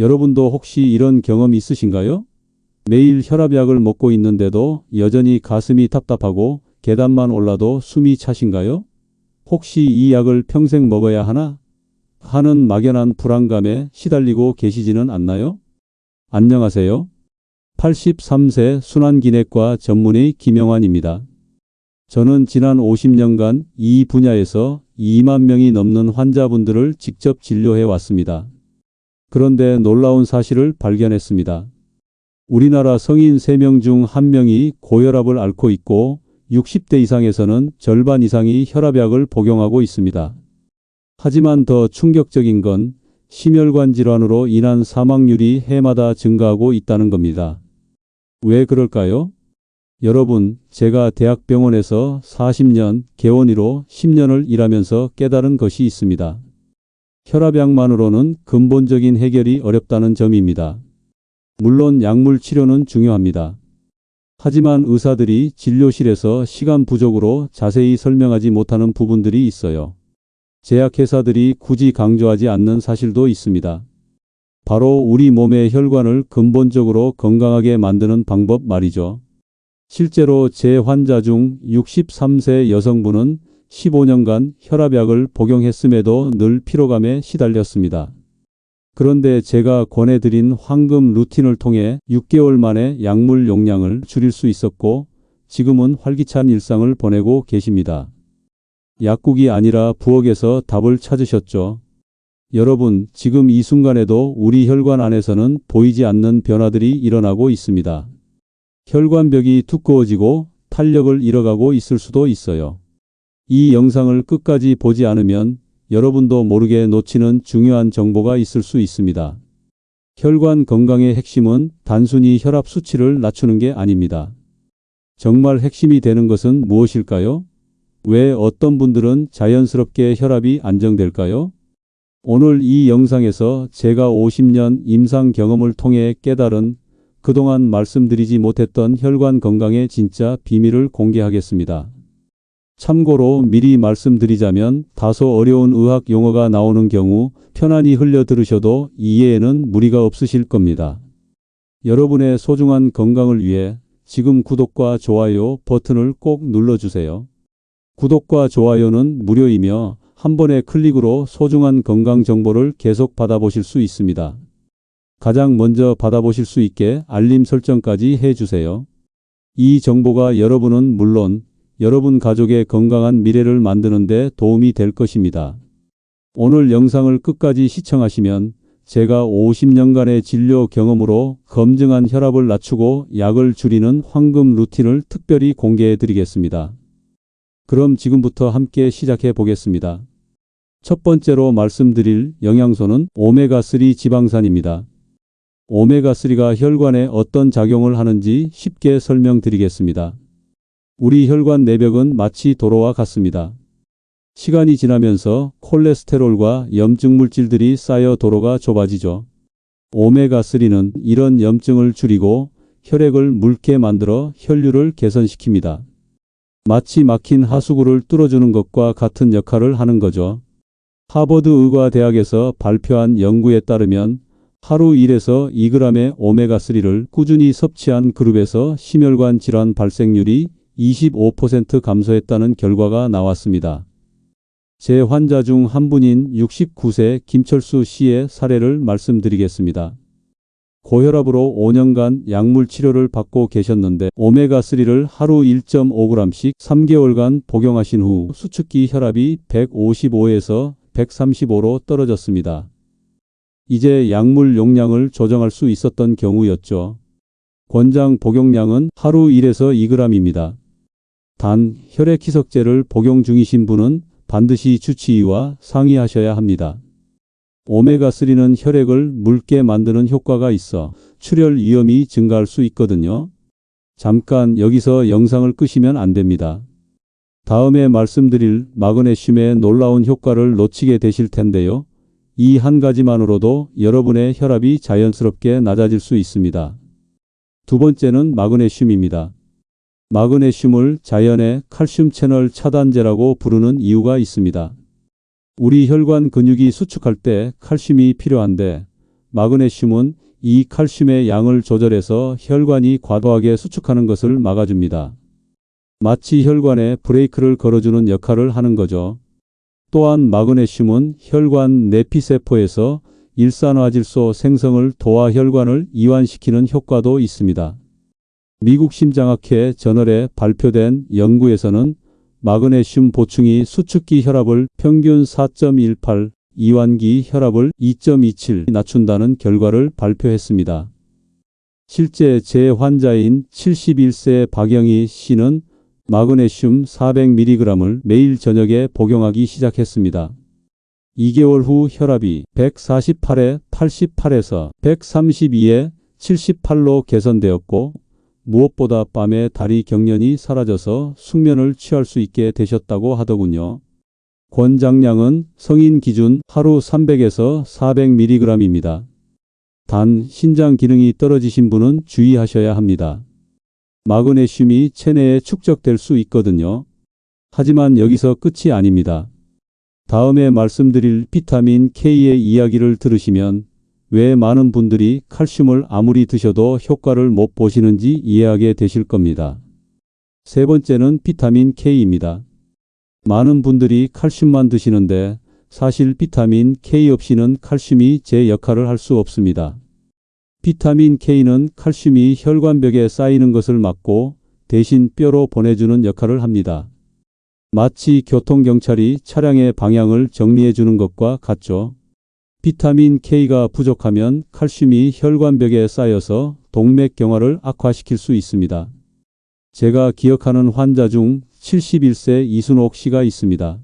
여러분도 혹시 이런 경험 있으신가요? 매일 혈압약을 먹고 있는데도 여전히 가슴이 답답하고 계단만 올라도 숨이 차신가요? 혹시 이 약을 평생 먹어야 하나? 하는 막연한 불안감에 시달리고 계시지는 않나요? 안녕하세요. 83세 순환기내과 전문의 김영환입니다. 저는 지난 50년간 이 분야에서 2만 명이 넘는 환자분들을 직접 진료해 왔습니다. 그런데 놀라운 사실을 발견했습니다. 우리나라 성인 3명 중 1명이 고혈압을 앓고 있고 60대 이상에서는 절반 이상이 혈압약을 복용하고 있습니다. 하지만 더 충격적인 건 심혈관 질환으로 인한 사망률이 해마다 증가하고 있다는 겁니다. 왜 그럴까요? 여러분, 제가 대학병원에서 40년, 개원의로 10년을 일하면서 깨달은 것이 있습니다. 혈압약만으로는 근본적인 해결이 어렵다는 점입니다. 물론 약물 치료는 중요합니다. 하지만 의사들이 진료실에서 시간 부족으로 자세히 설명하지 못하는 부분들이 있어요. 제약회사들이 굳이 강조하지 않는 사실도 있습니다. 바로 우리 몸의 혈관을 근본적으로 건강하게 만드는 방법 말이죠. 실제로 제 환자 중 63세 여성분은 15년간 혈압약을 복용했음에도 늘 피로감에 시달렸습니다. 그런데 제가 권해드린 황금 루틴을 통해 6개월 만에 약물 용량을 줄일 수 있었고 지금은 활기찬 일상을 보내고 계십니다. 약국이 아니라 부엌에서 답을 찾으셨죠. 여러분, 지금 이 순간에도 우리 혈관 안에서는 보이지 않는 변화들이 일어나고 있습니다. 혈관벽이 두꺼워지고 탄력을 잃어가고 있을 수도 있어요. 이 영상을 끝까지 보지 않으면 여러분도 모르게 놓치는 중요한 정보가 있을 수 있습니다. 혈관 건강의 핵심은 단순히 혈압 수치를 낮추는 게 아닙니다. 정말 핵심이 되는 것은 무엇일까요? 왜 어떤 분들은 자연스럽게 혈압이 안정될까요? 오늘 이 영상에서 제가 50년 임상 경험을 통해 깨달은 그동안 말씀드리지 못했던 혈관 건강의 진짜 비밀을 공개하겠습니다. 참고로 미리 말씀드리자면 다소 어려운 의학 용어가 나오는 경우 편안히 흘려 들으셔도 이해에는 무리가 없으실 겁니다. 여러분의 소중한 건강을 위해 지금 구독과 좋아요 버튼을 꼭 눌러주세요. 구독과 좋아요는 무료이며 한 번의 클릭으로 소중한 건강 정보를 계속 받아보실 수 있습니다. 가장 먼저 받아보실 수 있게 알림 설정까지 해주세요. 이 정보가 여러분은 물론 여러분 가족의 건강한 미래를 만드는 데 도움이 될 것입니다. 오늘 영상을 끝까지 시청하시면 제가 50년간의 진료 경험으로 검증한 혈압을 낮추고 약을 줄이는 황금 루틴을 특별히 공개해 드리겠습니다. 그럼 지금부터 함께 시작해 보겠습니다. 첫 번째로 말씀드릴 영양소는 오메가3 지방산입니다. 오메가3가 혈관에 어떤 작용을 하는지 쉽게 설명드리겠습니다. 우리 혈관 내벽은 마치 도로와 같습니다. 시간이 지나면서 콜레스테롤과 염증 물질들이 쌓여 도로가 좁아지죠. 오메가3는 이런 염증을 줄이고 혈액을 묽게 만들어 혈류를 개선시킵니다. 마치 막힌 하수구를 뚫어주는 것과 같은 역할을 하는 거죠. 하버드 의과대학에서 발표한 연구에 따르면 하루 1에서 2g의 오메가3를 꾸준히 섭취한 그룹에서 심혈관 질환 발생률이 25% 감소했다는 결과가 나왔습니다. 제 환자 중 한 분인 69세 김철수 씨의 사례를 말씀드리겠습니다. 고혈압으로 5년간 약물 치료를 받고 계셨는데 오메가3를 하루 1.5g씩 3개월간 복용하신 후 수축기 혈압이 155에서 135로 떨어졌습니다. 이제 약물 용량을 조정할 수 있었던 경우였죠. 권장 복용량은 하루 1에서 2g입니다. 단 혈액 희석제를 복용 중이신 분은 반드시 주치의와 상의하셔야 합니다. 오메가3는 혈액을 묽게 만드는 효과가 있어 출혈 위험이 증가할 수 있거든요. 잠깐 여기서 영상을 끄시면 안 됩니다. 다음에 말씀드릴 마그네슘의 놀라운 효과를 놓치게 되실 텐데요. 이 한 가지만으로도 여러분의 혈압이 자연스럽게 낮아질 수 있습니다. 두 번째는 마그네슘입니다. 마그네슘을 자연의 칼슘 채널 차단제라고 부르는 이유가 있습니다. 우리 혈관 근육이 수축할 때 칼슘이 필요한데 마그네슘은 이 칼슘의 양을 조절해서 혈관이 과도하게 수축하는 것을 막아줍니다. 마치 혈관에 브레이크를 걸어주는 역할을 하는 거죠. 또한 마그네슘은 혈관 내피세포에서 일산화질소 생성을 도와 혈관을 이완시키는 효과도 있습니다. 미국 심장학회 저널에 발표된 연구에서는 마그네슘 보충이 수축기 혈압을 평균 4.18, 이완기 혈압을 2.27 낮춘다는 결과를 발표했습니다. 실제 제 환자인 71세 박영희 씨는 마그네슘 400mg을 매일 저녁에 복용하기 시작했습니다. 2개월 후 혈압이 148에 88에서 132에 78로 개선되었고 무엇보다 밤에 다리 경련이 사라져서 숙면을 취할 수 있게 되셨다고 하더군요. 권장량은 성인 기준 하루 300에서 400mg입니다. 단 신장 기능이 떨어지신 분은 주의하셔야 합니다. 마그네슘이 체내에 축적될 수 있거든요. 하지만 여기서 끝이 아닙니다. 다음에 말씀드릴 비타민 K의 이야기를 들으시면 왜 많은 분들이 칼슘을 아무리 드셔도 효과를 못 보시는지 이해하게 되실 겁니다. 세 번째는 비타민 K입니다. 많은 분들이 칼슘만 드시는데 사실 비타민 K 없이는 칼슘이 제 역할을 할 수 없습니다. 비타민 K는 칼슘이 혈관벽에 쌓이는 것을 막고 대신 뼈로 보내주는 역할을 합니다. 마치 교통경찰이 차량의 방향을 정리해 주는 것과 같죠. 비타민 K가 부족하면 칼슘이 혈관벽에 쌓여서 동맥 경화를 악화시킬 수 있습니다. 제가 기억하는 환자 중 71세 이순옥 씨가 있습니다.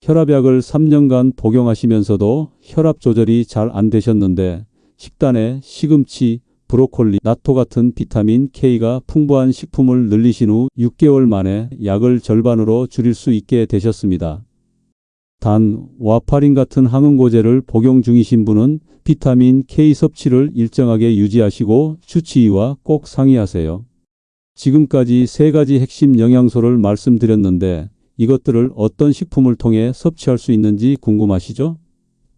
혈압약을 3년간 복용하시면서도 혈압 조절이 잘 안 되셨는데 식단에 시금치, 브로콜리, 나토 같은 비타민 K가 풍부한 식품을 늘리신 후 6개월 만에 약을 절반으로 줄일 수 있게 되셨습니다. 단, 와파린 같은 항응고제를 복용 중이신 분은 비타민 K 섭취를 일정하게 유지하시고 주치의와 꼭 상의하세요. 지금까지 세 가지 핵심 영양소를 말씀드렸는데 이것들을 어떤 식품을 통해 섭취할 수 있는지 궁금하시죠?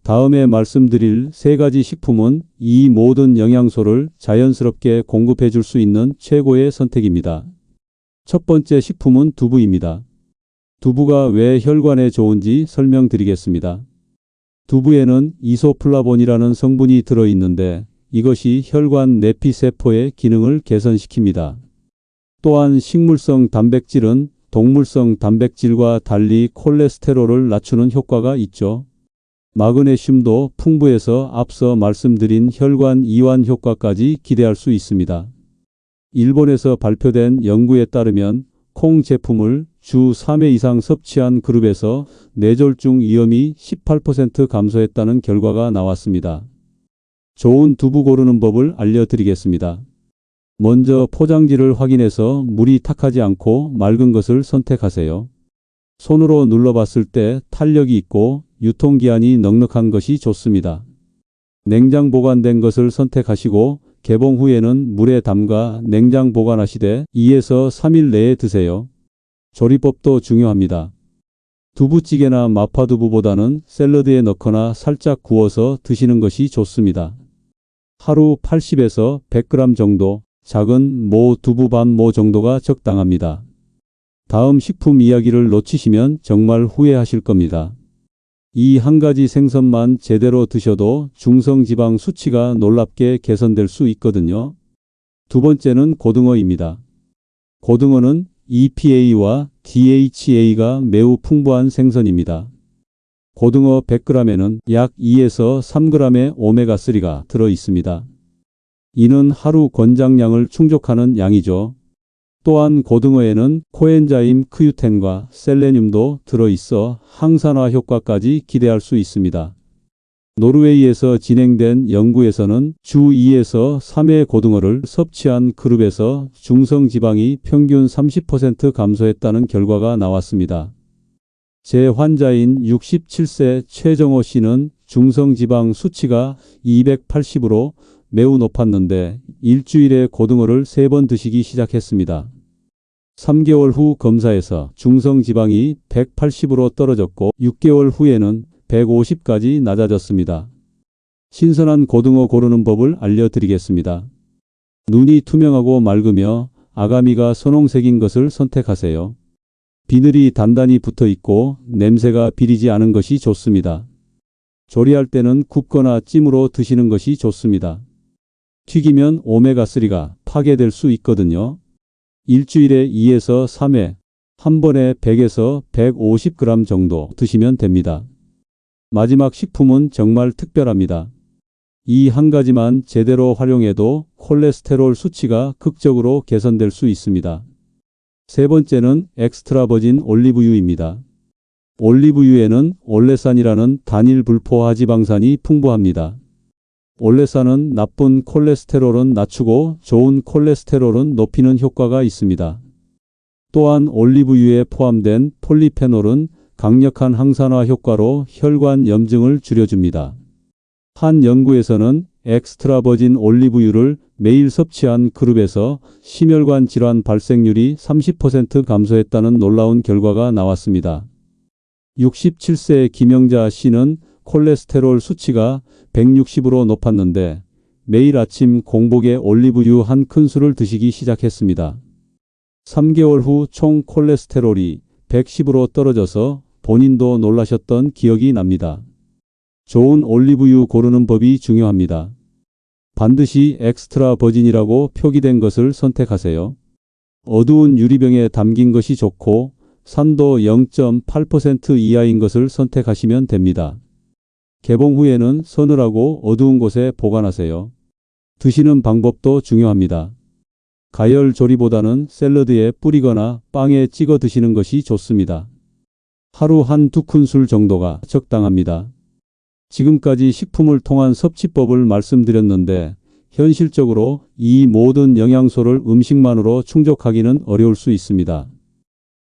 다음에 말씀드릴 세 가지 식품은 이 모든 영양소를 자연스럽게 공급해 줄 수 있는 최고의 선택입니다. 첫 번째 식품은 두부입니다. 두부가 왜 혈관에 좋은지 설명드리겠습니다. 두부에는 이소플라본이라는 성분이 들어있는데 이것이 혈관 내피 세포의 기능을 개선시킵니다. 또한 식물성 단백질은 동물성 단백질과 달리 콜레스테롤을 낮추는 효과가 있죠. 마그네슘도 풍부해서 앞서 말씀드린 혈관 이완 효과까지 기대할 수 있습니다. 일본에서 발표된 연구에 따르면 콩 제품을 주 3회 이상 섭취한 그룹에서 뇌졸중 위험이 18% 감소했다는 결과가 나왔습니다. 좋은 두부 고르는 법을 알려드리겠습니다. 먼저 포장지를 확인해서 물이 탁하지 않고 맑은 것을 선택하세요. 손으로 눌러봤을 때 탄력이 있고 유통기한이 넉넉한 것이 좋습니다. 냉장 보관된 것을 선택하시고 개봉 후에는 물에 담가 냉장 보관하시되 2에서 3일 내에 드세요. 조리법도 중요합니다. 두부찌개나 마파두부보다는 샐러드에 넣거나 살짝 구워서 드시는 것이 좋습니다. 하루 80에서 100g 정도 작은 모 두부 반 모 정도가 적당합니다. 다음 식품 이야기를 놓치시면 정말 후회하실 겁니다. 이 한 가지 생선만 제대로 드셔도 중성지방 수치가 놀랍게 개선될 수 있거든요. 두 번째는 고등어입니다. 고등어는 EPA와 DHA가 매우 풍부한 생선입니다. 고등어 100g에는 약 2에서 3g의 오메가3가 들어 있습니다. 이는 하루 권장량을 충족하는 양이죠. 또한 고등어에는 코엔자임 크유텐과 셀레늄도 들어있어 항산화 효과까지 기대할 수 있습니다. 노르웨이에서 진행된 연구에서는 주 2에서 3회 고등어를 섭취한 그룹에서 중성 지방이 평균 30% 감소했다는 결과가 나왔습니다. 제 환자인 67세 최정호 씨는 중성 지방 수치가 280으로 매우 높았는데 일주일에 고등어를 3번 드시기 시작했습니다. 3개월 후 검사에서 중성 지방이 180으로 떨어졌고 6개월 후에는 150까지 낮아졌습니다. 신선한 고등어 고르는 법을 알려드리겠습니다. 눈이 투명하고 맑으며 아가미가 선홍색인 것을 선택하세요. 비늘이 단단히 붙어 있고 냄새가 비리지 않은 것이 좋습니다. 조리할 때는 굽거나 찜으로 드시는 것이 좋습니다. 튀기면 오메가3가 파괴될 수 있거든요. 일주일에 2에서 3회, 한 번에 100에서 150g 정도 드시면 됩니다. 마지막 식품은 정말 특별합니다. 이 한 가지만 제대로 활용해도 콜레스테롤 수치가 극적으로 개선될 수 있습니다. 세 번째는 엑스트라 버진 올리브유입니다. 올리브유에는 올레산이라는 단일 불포화 지방산이 풍부합니다. 올레산은 나쁜 콜레스테롤은 낮추고 좋은 콜레스테롤은 높이는 효과가 있습니다. 또한 올리브유에 포함된 폴리페놀은 강력한 항산화 효과로 혈관 염증을 줄여줍니다. 한 연구에서는 엑스트라 버진 올리브유를 매일 섭취한 그룹에서 심혈관 질환 발생률이 30% 감소했다는 놀라운 결과가 나왔습니다. 67세 김영자 씨는 콜레스테롤 수치가 160으로 높았는데 매일 아침 공복에 올리브유 한 큰술을 드시기 시작했습니다. 3개월 후 총 콜레스테롤이 110으로 떨어져서 본인도 놀라셨던 기억이 납니다. 좋은 올리브유 고르는 법이 중요합니다. 반드시 엑스트라 버진이라고 표기된 것을 선택하세요. 어두운 유리병에 담긴 것이 좋고 산도 0.8% 이하인 것을 선택하시면 됩니다. 개봉 후에는 서늘하고 어두운 곳에 보관하세요. 드시는 방법도 중요합니다. 가열 조리보다는 샐러드에 뿌리거나 빵에 찍어 드시는 것이 좋습니다. 하루 한 두 큰술 정도가 적당합니다. 지금까지 식품을 통한 섭취법을 말씀드렸는데 현실적으로 이 모든 영양소를 음식만으로 충족하기는 어려울 수 있습니다.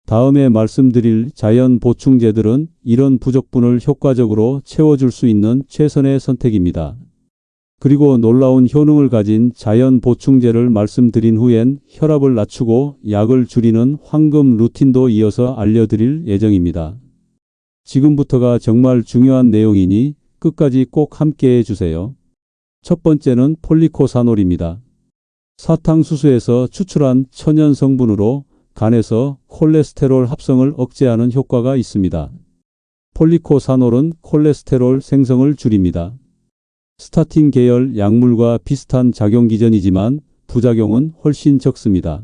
다음에 말씀드릴 자연 보충제들은 이런 부족분을 효과적으로 채워줄 수 있는 최선의 선택입니다. 그리고 놀라운 효능을 가진 자연 보충제를 말씀드린 후엔 혈압을 낮추고 약을 줄이는 황금 루틴도 이어서 알려드릴 예정입니다. 지금부터가 정말 중요한 내용이니 끝까지 꼭 함께 해주세요. 첫 번째는 폴리코사놀입니다. 사탕수수에서 추출한 천연 성분으로 간에서 콜레스테롤 합성을 억제하는 효과가 있습니다. 폴리코사놀은 콜레스테롤 생성을 줄입니다. 스타틴 계열 약물과 비슷한 작용 기전이지만 부작용은 훨씬 적습니다.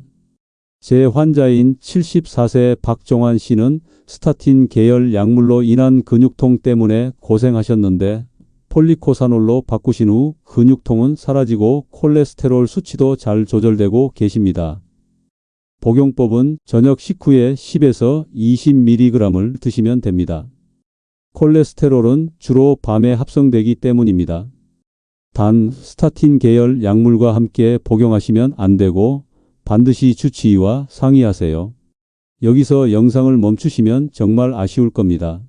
제 환자인 74세 박종환 씨는 스타틴 계열 약물로 인한 근육통 때문에 고생하셨는데 폴리코사놀로 바꾸신 후 근육통은 사라지고 콜레스테롤 수치도 잘 조절되고 계십니다. 복용법은 저녁 식후에 10에서 20mg을 드시면 됩니다. 콜레스테롤은 주로 밤에 합성되기 때문입니다. 단 스타틴 계열 약물과 함께 복용하시면 안 되고 반드시 주치의와 상의하세요. 여기서 영상을 멈추시면 정말 아쉬울 겁니다.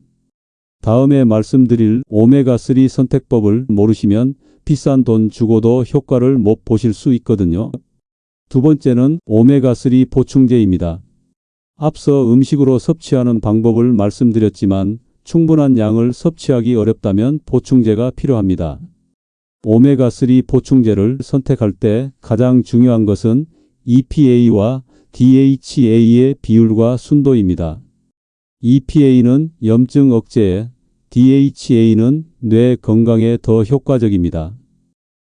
다음에 말씀드릴 오메가3 선택법을 모르시면 비싼 돈 주고도 효과를 못 보실 수 있거든요. 두 번째는 오메가3 보충제입니다. 앞서 음식으로 섭취하는 방법을 말씀드렸지만 충분한 양을 섭취하기 어렵다면 보충제가 필요합니다. 오메가3 보충제를 선택할 때 가장 중요한 것은 EPA와 DHA의 비율과 순도입니다. EPA는 염증 억제에, DHA는 뇌 건강에 더 효과적입니다.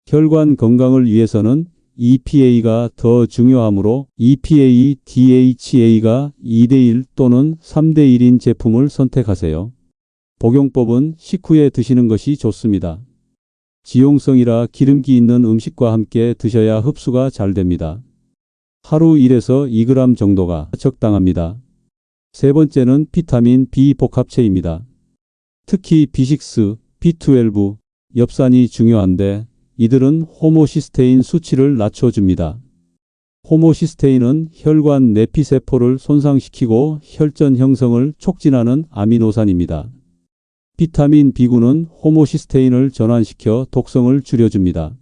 혈관 건강을 위해서는 EPA가 더 중요하므로 EPA, DHA가 2대1 또는 3대1인 제품을 선택하세요. 복용법은 식후에 드시는 것이 좋습니다. 지용성이라 기름기 있는 음식과 함께 드셔야 흡수가 잘 됩니다. 하루 1에서 2g 정도가 적당합니다. 세 번째는 비타민 B 복합체입니다. 특히 B6, B12, 엽산이 중요한데 이들은 호모시스테인 수치를 낮춰줍니다. 호모시스테인은 혈관 내피세포를 손상시키고 혈전 형성을 촉진하는 아미노산입니다. 비타민 B군은 호모시스테인을 전환시켜 독성을 줄여줍니다.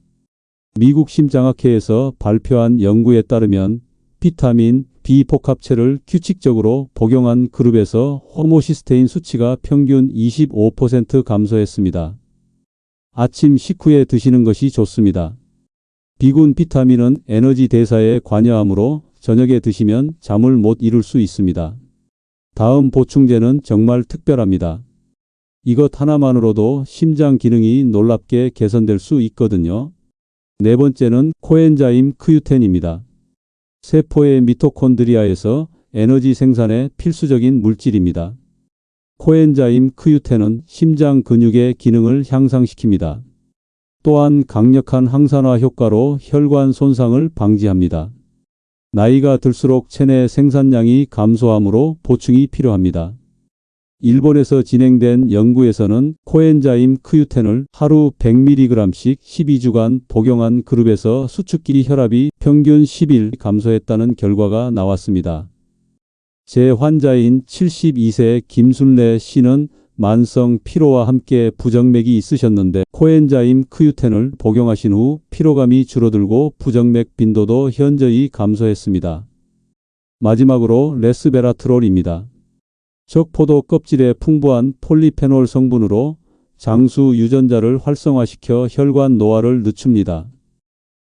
미국 심장학회에서 발표한 연구에 따르면 비타민 B 복합체를 규칙적으로 복용한 그룹에서 호모시스테인 수치가 평균 25% 감소했습니다. 아침 식후에 드시는 것이 좋습니다. 비군 비타민은 에너지 대사에 관여하므로 저녁에 드시면 잠을 못 이룰 수 있습니다. 다음 보충제는 정말 특별합니다. 이것 하나만으로도 심장 기능이 놀랍게 개선될 수 있거든요. 네 번째는 코엔자임 크유텐입니다. 세포의 미토콘드리아에서 에너지 생산에 필수적인 물질입니다. 코엔자임 크유텐은 심장 근육의 기능을 향상시킵니다. 또한 강력한 항산화 효과로 혈관 손상을 방지합니다. 나이가 들수록 체내 생산량이 감소하므로 보충이 필요합니다. 일본에서 진행된 연구에서는 코엔자임 크유텐을 하루 100mg씩 12주간 복용한 그룹에서 수축기 혈압이 평균 10일 감소했다는 결과가 나왔습니다. 제 환자인 72세 김순래 씨는 만성 피로와 함께 부정맥이 있으셨는데 코엔자임 크유텐을 복용하신 후 피로감이 줄어들고 부정맥 빈도도 현저히 감소했습니다. 마지막으로 레스베라트롤입니다. 적포도 껍질에 풍부한 폴리페놀 성분으로 장수 유전자를 활성화시켜 혈관 노화를 늦춥니다.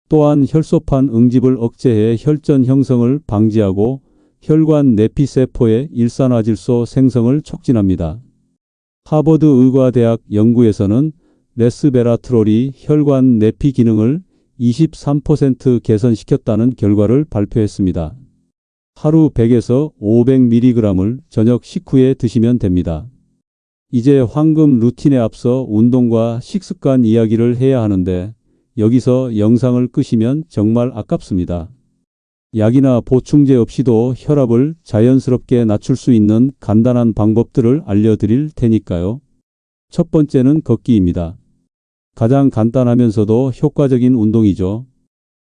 또한 혈소판 응집을 억제해 혈전 형성을 방지하고 혈관 내피세포의 일산화질소 생성을 촉진합니다. 하버드 의과대학 연구에서는 레스베라트롤이 혈관 내피 기능을 23% 개선시켰다는 결과를 발표했습니다. 하루 100에서 500mg을 저녁 식후에 드시면 됩니다. 이제 황금 루틴에 앞서 운동과 식습관 이야기를 해야 하는데 여기서 영상을 끄시면 정말 아깝습니다. 약이나 보충제 없이도 혈압을 자연스럽게 낮출 수 있는 간단한 방법들을 알려드릴 테니까요. 첫 번째는 걷기입니다. 가장 간단하면서도 효과적인 운동이죠.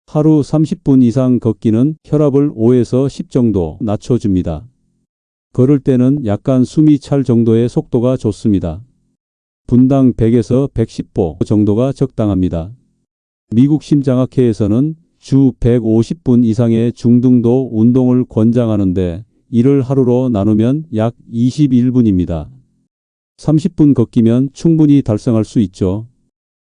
하루 30분 이상 걷기는 혈압을 5에서 10 정도 낮춰줍니다. 걸을 때는 약간 숨이 찰 정도의 속도가 좋습니다. 분당 100에서 110보 정도가 적당합니다. 미국 심장학회에서는 주 150분 이상의 중등도 운동을 권장하는데 이를 하루로 나누면 약 21분입니다. 30분 걷기면 충분히 달성할 수 있죠.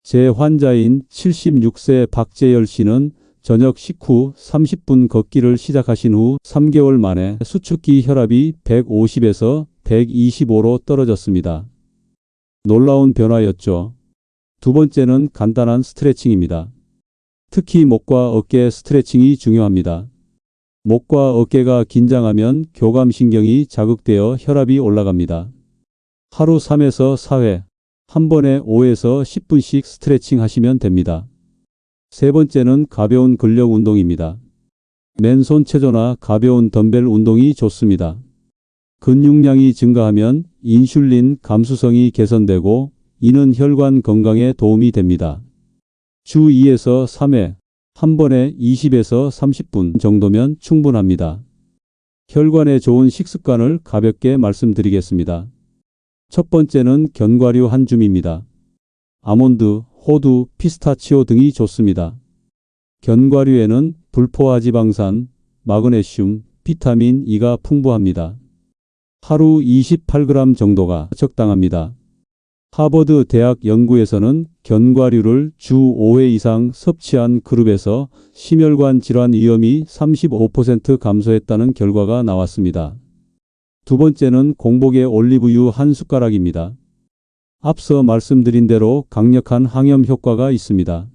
제 환자인 76세 박재열 씨는 저녁 식후 30분 걷기를 시작하신 후 3개월 만에 수축기 혈압이 150에서 125로 떨어졌습니다. 놀라운 변화였죠. 두 번째는 간단한 스트레칭입니다. 특히 목과 어깨 스트레칭이 중요합니다. 목과 어깨가 긴장하면 교감신경이 자극되어 혈압이 올라갑니다. 하루 3에서 4회, 한 번에 5에서 10분씩 스트레칭 하시면 됩니다. 세 번째는 가벼운 근력 운동입니다. 맨손 체조나 가벼운 덤벨 운동이 좋습니다. 근육량이 증가하면 인슐린 감수성이 개선되고 이는 혈관 건강에 도움이 됩니다. 주 2에서 3회, 한 번에 20에서 30분 정도면 충분합니다. 혈관에 좋은 식습관을 가볍게 말씀드리겠습니다. 첫 번째는 견과류 한 줌입니다. 아몬드, 호두, 피스타치오 등이 좋습니다. 견과류에는 불포화 지방산, 마그네슘, 비타민 E가 풍부합니다. 하루 28g 정도가 적당합니다. 하버드 대학 연구에서는 견과류를 주 5회 이상 섭취한 그룹에서 심혈관 질환 위험이 35% 감소했다는 결과가 나왔습니다. 두 번째는 공복에 올리브유 한 숟가락입니다. 앞서 말씀드린 대로 강력한 항염 효과가 있습니다.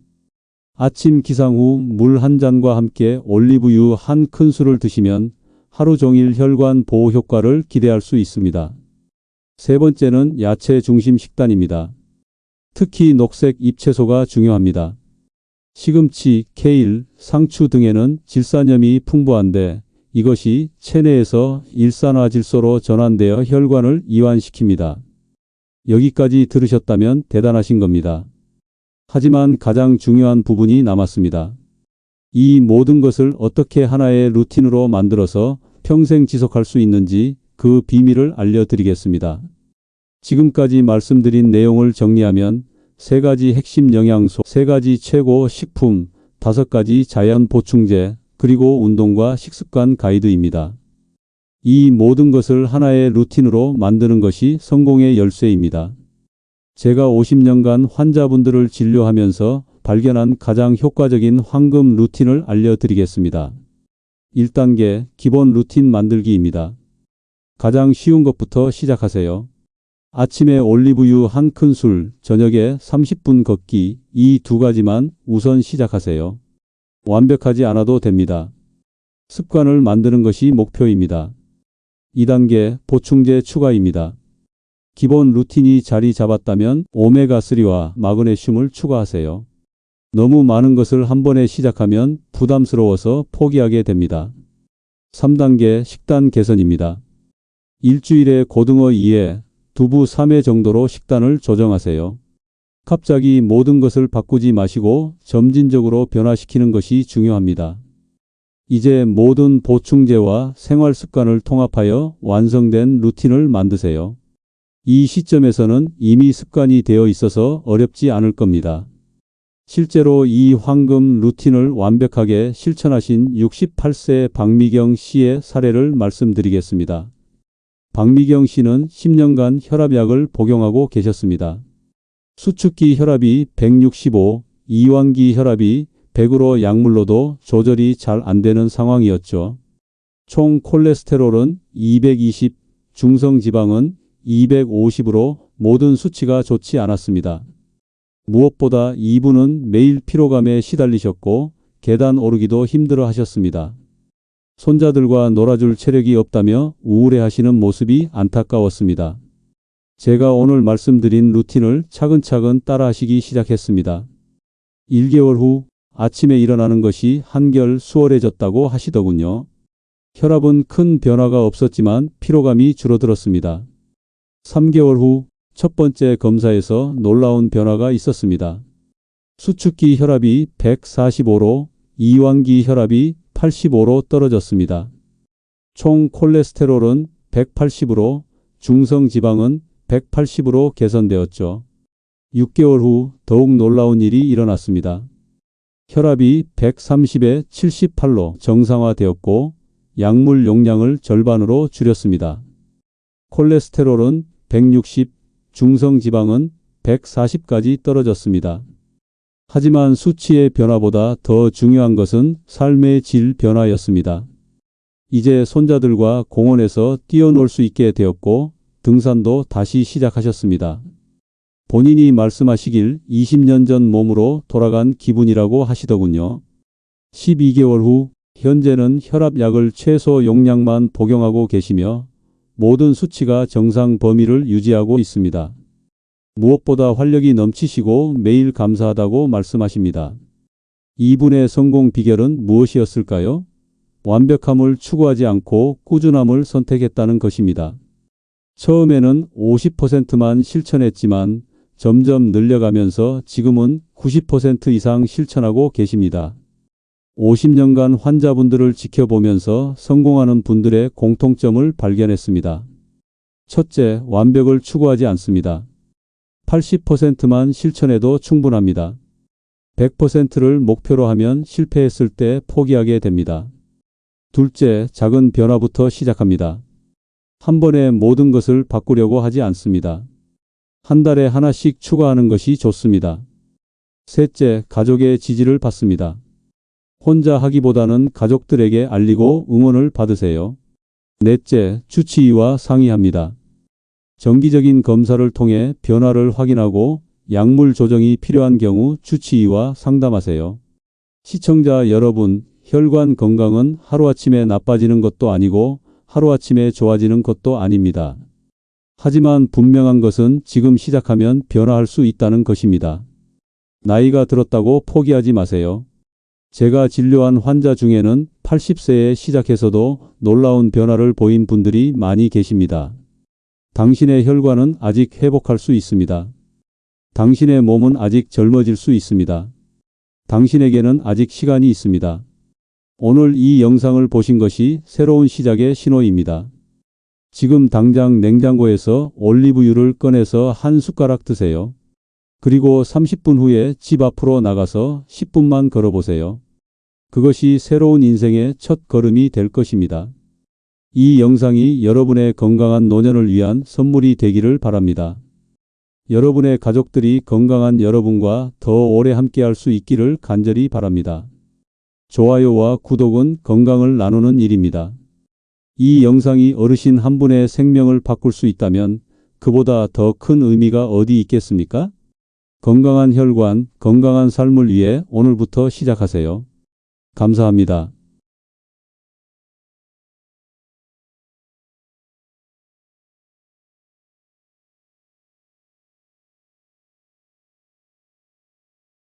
아침 기상 후 물 한 잔과 함께 올리브유 한 큰술을 드시면 하루 종일 혈관 보호 효과를 기대할 수 있습니다. 세 번째는 야채 중심 식단입니다. 특히 녹색 잎채소가 중요합니다. 시금치, 케일, 상추 등에는 질산염이 풍부한데 이것이 체내에서 일산화질소로 전환되어 혈관을 이완시킵니다. 여기까지 들으셨다면 대단하신 겁니다. 하지만 가장 중요한 부분이 남았습니다. 이 모든 것을 어떻게 하나의 루틴으로 만들어서 평생 지속할 수 있는지 그 비밀을 알려드리겠습니다. 지금까지 말씀드린 내용을 정리하면 세 가지 핵심 영양소, 세 가지 최고 식품, 다섯 가지 자연 보충제, 그리고 운동과 식습관 가이드입니다. 이 모든 것을 하나의 루틴으로 만드는 것이 성공의 열쇠입니다. 제가 50년간 환자분들을 진료하면서 발견한 가장 효과적인 황금 루틴을 알려드리겠습니다. 1단계 기본 루틴 만들기입니다. 가장 쉬운 것부터 시작하세요. 아침에 올리브유 한 큰술, 저녁에 30분 걷기, 이 두 가지만 우선 시작하세요. 완벽하지 않아도 됩니다. 습관을 만드는 것이 목표입니다. 2단계 보충제 추가입니다. 기본 루틴이 자리 잡았다면 오메가3와 마그네슘을 추가하세요. 너무 많은 것을 한 번에 시작하면 부담스러워서 포기하게 됩니다. 3단계 식단 개선입니다. 일주일에 고등어 2회, 두부 3회 정도로 식단을 조정하세요. 갑자기 모든 것을 바꾸지 마시고 점진적으로 변화시키는 것이 중요합니다. 이제 모든 보충제와 생활 습관을 통합하여 완성된 루틴을 만드세요. 이 시점에서는 이미 습관이 되어 있어서 어렵지 않을 겁니다. 실제로 이 황금 루틴을 완벽하게 실천하신 68세 박미경 씨의 사례를 말씀드리겠습니다. 박미경 씨는 10년간 혈압약을 복용하고 계셨습니다. 수축기 혈압이 165, 이완기 혈압이 100으로 약물로도 조절이 잘 안 되는 상황이었죠. 총 콜레스테롤은 220, 중성 지방은 250으로 모든 수치가 좋지 않았습니다. 무엇보다 이분은 매일 피로감에 시달리셨고 계단 오르기도 힘들어 하셨습니다. 손자들과 놀아줄 체력이 없다며 우울해 하시는 모습이 안타까웠습니다. 제가 오늘 말씀드린 루틴을 차근차근 따라 하시기 시작했습니다. 1개월 후 아침에 일어나는 것이 한결 수월해졌다고 하시더군요. 혈압은 큰 변화가 없었지만 피로감이 줄어들었습니다. 3개월 후 첫 번째 검사에서 놀라운 변화가 있었습니다. 수축기 혈압이 145로 이완기 혈압이 85로 떨어졌습니다. 총 콜레스테롤은 180으로 중성 지방은 180으로 개선되었죠. 6개월 후 더욱 놀라운 일이 일어났습니다. 혈압이 130에 78로 정상화되었고 약물 용량을 절반으로 줄였습니다. 콜레스테롤은 160, 중성 지방은 140까지 떨어졌습니다. 하지만 수치의 변화보다 더 중요한 것은 삶의 질 변화였습니다. 이제 손자들과 공원에서 뛰어놀 수 있게 되었고 등산도 다시 시작하셨습니다. 본인이 말씀하시길 20년 전 몸으로 돌아간 기분이라고 하시더군요. 12개월 후 현재는 혈압약을 최소 용량만 복용하고 계시며 모든 수치가 정상 범위를 유지하고 있습니다. 무엇보다 활력이 넘치시고 매일 감사하다고 말씀하십니다. 이분의 성공 비결은 무엇이었을까요? 완벽함을 추구하지 않고 꾸준함을 선택했다는 것입니다. 처음에는 50%만 실천했지만 점점 늘려가면서 지금은 90% 이상 실천하고 계십니다. 50년간 환자분들을 지켜보면서 성공하는 분들의 공통점을 발견했습니다. 첫째, 완벽을 추구하지 않습니다. 80%만 실천해도 충분합니다. 100%를 목표로 하면 실패했을 때 포기하게 됩니다. 둘째, 작은 변화부터 시작합니다. 한 번에 모든 것을 바꾸려고 하지 않습니다. 한 달에 하나씩 추가하는 것이 좋습니다. 셋째, 가족의 지지를 받습니다. 혼자 하기보다는 가족들에게 알리고 응원을 받으세요. 넷째, 주치의와 상의합니다. 정기적인 검사를 통해 변화를 확인하고 약물 조정이 필요한 경우 주치의와 상담하세요. 시청자 여러분, 혈관 건강은 하루아침에 나빠지는 것도 아니고 하루아침에 좋아지는 것도 아닙니다. 하지만 분명한 것은 지금 시작하면 변화할 수 있다는 것입니다. 나이가 들었다고 포기하지 마세요. 제가 진료한 환자 중에는 80세에 시작해서도 놀라운 변화를 보인 분들이 많이 계십니다. 당신의 혈관은 아직 회복할 수 있습니다. 당신의 몸은 아직 젊어질 수 있습니다. 당신에게는 아직 시간이 있습니다. 오늘 이 영상을 보신 것이 새로운 시작의 신호입니다. 지금 당장 냉장고에서 올리브유를 꺼내서 한 숟가락 드세요. 그리고 30분 후에 집 앞으로 나가서 10분만 걸어보세요. 그것이 새로운 인생의 첫 걸음이 될 것입니다. 이 영상이 여러분의 건강한 노년을 위한 선물이 되기를 바랍니다. 여러분의 가족들이 건강한 여러분과 더 오래 함께할 수 있기를 간절히 바랍니다. 좋아요와 구독은 건강을 나누는 일입니다. 이 영상이 어르신 한 분의 생명을 바꿀 수 있다면 그보다 더 큰 의미가 어디 있겠습니까? 건강한 혈관, 건강한 삶을 위해 오늘부터 시작하세요. 감사합니다.